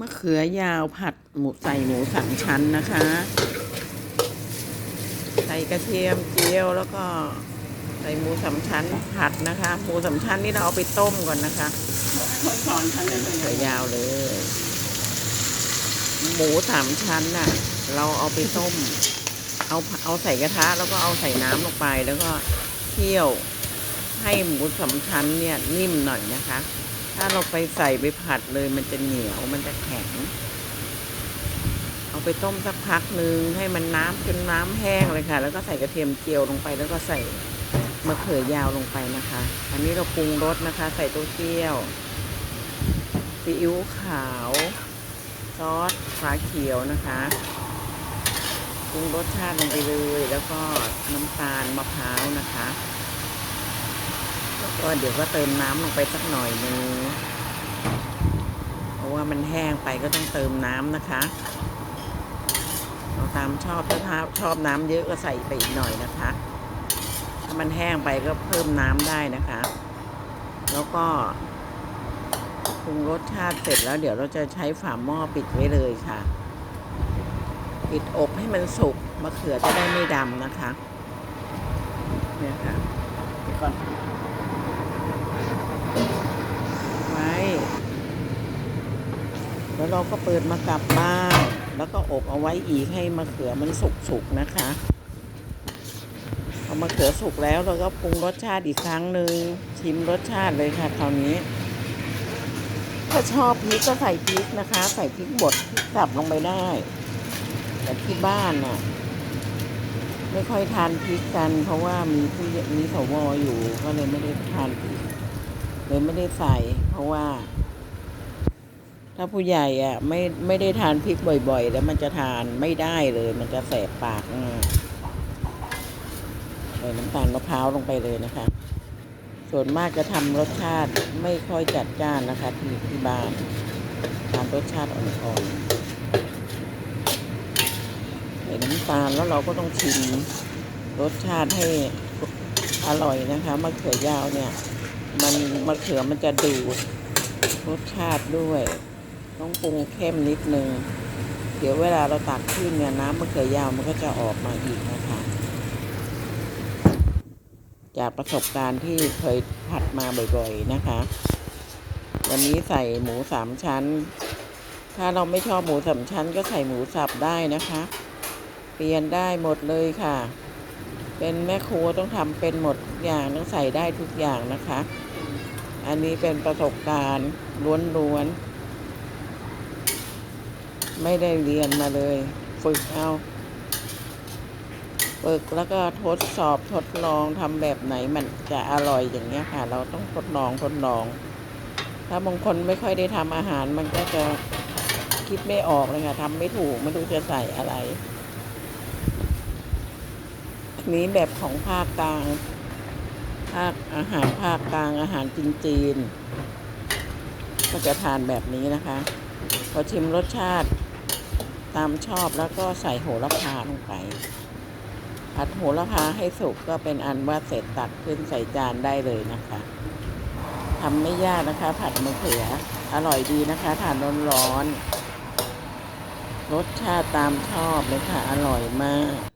มะเขือยาวผัดหมูใส่หมูสามชั้นนะคะ ใส่กระเทียมเจียวแล้วก็ใส่หมูสามชั้นผัดนะคะ หมูสามชั้นนี่เราเอาไปต้มก่อนนะคะสอนฉันเลยมะเขือยาวเลย หมูสามชั้นน่ะ เราเอาไปต้ม เอาเอาใส่กระทะ แล้วก็เอาใส่น้ำลงไปแล้วก็เคี่ยวให้หมูสามชั้นเนี่ยนิ่มหน่อยนะคะ ถ้าเราไปใส่ไปผัดเลยมันจะเหนียวมันจะแข็ง เอาไปต้มสักพักหนึ่งให้มันน้ำจนน้ำแห้งเลยค่ะ แล้วก็ใส่กระเทียมเจียวลงไป แล้วก็ใส่มะเขือยาวลงไปนะคะ อันนี้เราปรุงรสนะคะ ใส่เต้าเจี้ยวซีอิ๊วขาว ซอสฟ้าเขียวนะคะปรุงรสชาติลงไปเลย แล้วก็น้ำตาลมะพร้าวนะคะ ก็เดี๋ยวก็เติมน้ำลงไปสักหน่อยนึงเพราะว่ามันแห้งไปก็ต้องเติมน้ำนะคะเราตามชอบถ้าชอบน้ำเยอะก็ใส่ไปอีกหน่อยนะคะ ถ้ามันแห้งไปก็เพิ่มน้ำได้นะคะ แล้วก็ปรุงรสชาติเสร็จแล้วเดี๋ยวเราจะใช้ฝาหม้อปิดไว้เลยค่ะ ปิดอบให้มันสุกมะเขือจะได้ไม่ดำนะคะ เนี่ยค่ะก่อน ไว้ แล้วเราก็เปิดมากลับบ้านแล้วก็อบเอาไว้อีกให้มะเขือมันสุกๆนะคะพอมะเขือสุกแล้วเราก็ปรุงรสชาติอีกครั้งหนึ่งชิมรสชาติเลยค่ะคราวนี้ ถ้าชอบพริกก็ใส่พริกนะคะ ใส่พริกบดพริกสับลงไปได้ แต่ที่บ้านน่ะไม่ค่อยทานพริกกัน เพราะว่ามีผู้หญ่มีสวอยู่ก็เลยไม่ได้ทานพริกเลยไม่ได้ใส่ เพราะว่า ถ้าผู้ใหญ่อะไม่ไม่ได้ทานพริกบ่อยๆ แล้วมันจะทานไม่ได้เลย มันจะแสบปากมาใส่น้ำตาลมะพร้าวลงไปเลยนะคะ ส่วนมากจะทำรสชาติไม่ค่อยจัดจ้านนะคะ ที่ที่บ้านทานรสชาติอ่อนๆใส่น้ำตาลแล้วเราก็ต้องชิมรสชาติให้อร่อยนะคะมะเขือยาวเนี่ย มันมะเขือมันจะดูดรสชาติด้วย ต้องปรุงเข้มนิดนึง เดี๋ยวเวลาเราตักขึ้นเนี่ยน้ำมะเขือยาวมันก็จะออกมาอีกนะคะ จากประสบการณ์ที่เคยผัดมาบ่อยๆนะคะ วันนี้ใส่หมูสามชั้น ถ้าเราไม่ชอบหมูสามชั้น ก็ใส่หมูสับได้นะคะ เปลี่ยนได้หมดเลยค่ะ เป็นแม่ครัวต้องทำเป็นหมดทุกอย่างต้องใส่ได้ทุกอย่างนะคะอันนี้เป็นประสบการณ์ล้วนๆ ไม่ได้เรียนมาเลย ฝึกเอาฝึกแล้วก็ทดสอบทดลองทำแบบไหนมันจะอร่อยอย่างเงี้ยค่ะ เราต้องทดลองทดลอง ถ้าบางคนไม่ค่อยได้ทำอาหารมันก็จะคิดไม่ออกเลยค่ะทำไม่ถูกไม่รู้จะใส่อะไรนนี้แบบของภาคกลาง ภาคอาหารภาคกลางอาหารจีนๆก็จะทานแบบนี้นะคะ พอชิมรสชาติ ตามชอบแล้วก็ใส่โหระพาลงไปผัดโหระพาให้สุกก็เป็นอันว่าเสร็จตักขึ้นใส่จานได้เลยนะคะทำไม่ยากนะคะ ผัดมะเขือ อร่อยดีนะคะทานร้อนๆรสชาติตามชอบเลยค่ะ อร่อยมาก